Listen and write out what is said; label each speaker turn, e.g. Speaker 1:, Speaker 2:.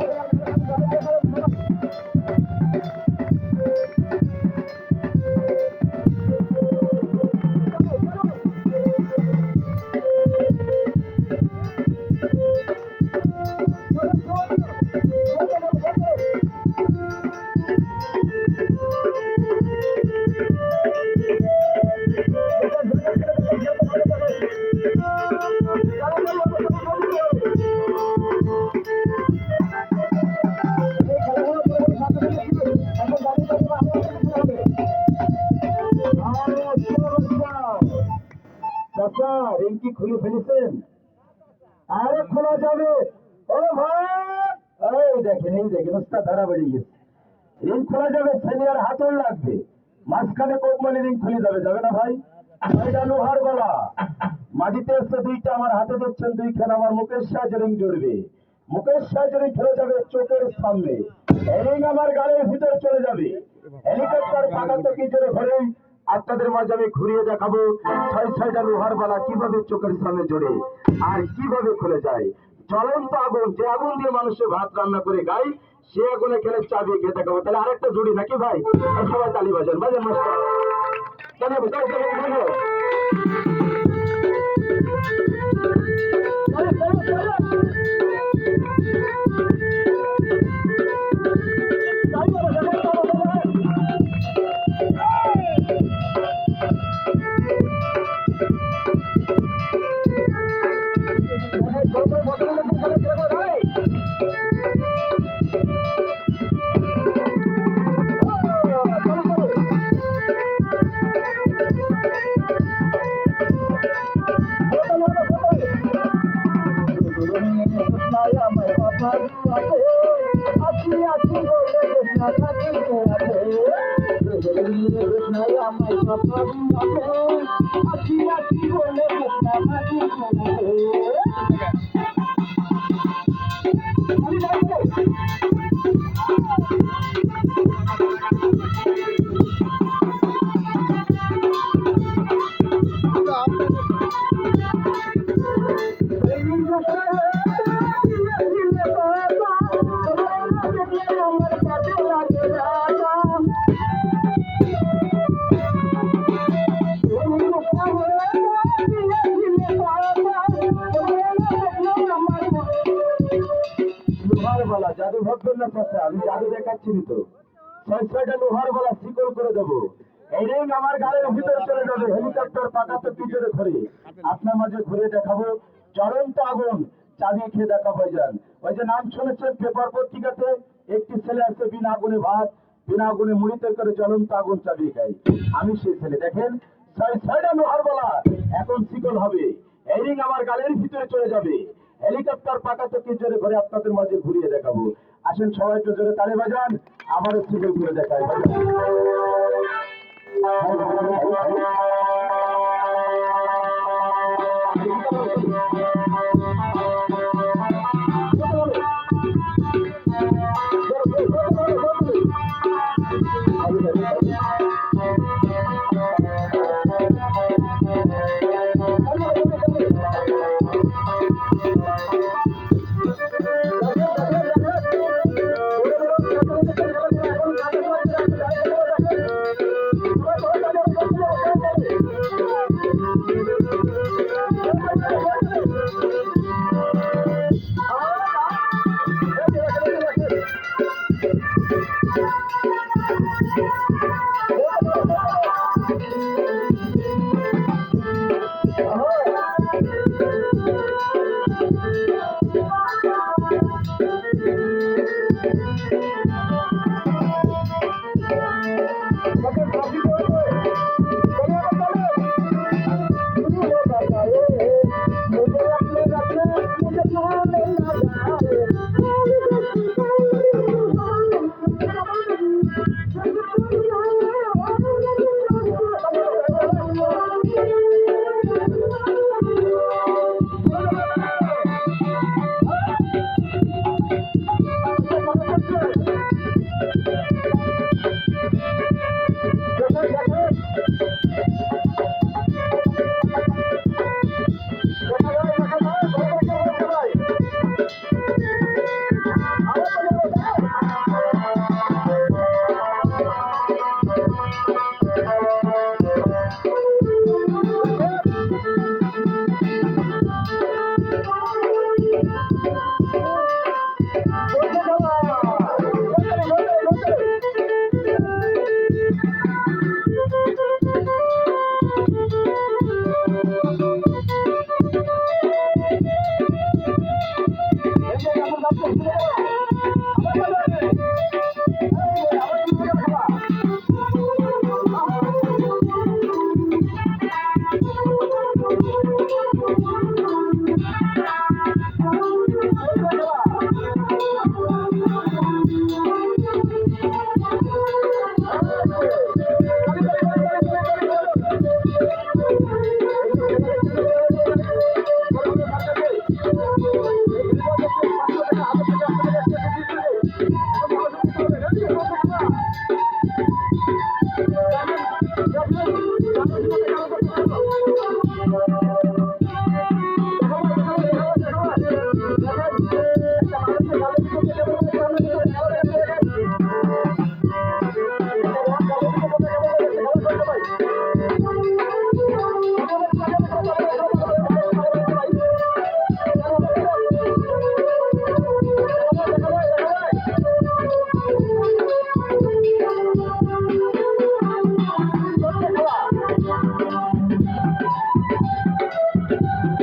Speaker 1: Thank you. চাচা ring কি খুলে ফেলেছেন। আরে খোলা যাবে। ও ভাই! এই দেখেন এই দেখেন ওস্তাদ ধরা বেরিয়ে গেছে। রিং খোলা যাবে আর হাতল লাগবে। মাঝখানে কোকমালি রিং খুলে যাবে যাবে না ভাই? লোহার গলা। মাটিতে এসছে দুইটা আমার হাতে দেখছেন দুইখানে আমার মুখের সাহায্যে রিং জড়বে। সাহায্যে রিং খেলে যাবে চোখের সামনে। রিং আমার গালের ভিতরে চলে যাবে। হেলিকপ্টার পাকাত কি জোরে ঘরে আপনাদের মাঝে আমি ঘুরিয়ে দেখাবো ছয় ছয়টা লোহার বালা কীভাবে চোখের সামনে জড়ে আর কীভাবে খুলে যায়। জ্বলন্ত আগুন, যে আগুন দিয়ে মানুষের ভাত রান্না করে গাই সে আগুনে খেলে চাবি খেয়ে দেখাবো। তাহলে আরেকটা জুড়ি নাকি ভাই? সবাই তালি বাজান বাজান মাস্টার। কেন বুঝতে বুঝলো লোহার বালা জাদু ভাববেন না চাচা আমি জাদু দেখাচ্ছি তো। ছয় ছয়টা লোহার বালা শিকল করে দেবো। এই রিং আমার ভিতরে চলে যাবে, হেলিকপ্টার পাকাতে পিছনে ঘুরে। আপনার মাঝে ঘুরে দেখাবো জ্বলন্ত আগুন, চাবি খেয়ে দেখা যান। ওই যে নাম শুনেছেন পেপার পত্রিকাতে, একটি ছেলে আছে বিনা আগুনে ভাত, বিনা আগুনে মুড়িতে করে জ্বলন্ত আগুন চাবি খাই আমি সেই ছেলে, দেখেন? ছয় ছয়টা লোহার বালা এখন শিকল হবে। এই রিং আমার গালের ভিতরে চলে যাবে। হেলিকপ্টার পাকাতে কি জোরে ঘরে আপনাদের মাঝে ঘুরিয়ে দেখাবো? আসেন সবাই একটু জোরে তালে বাজান আবারও সিগল ঘুরে দেখাই।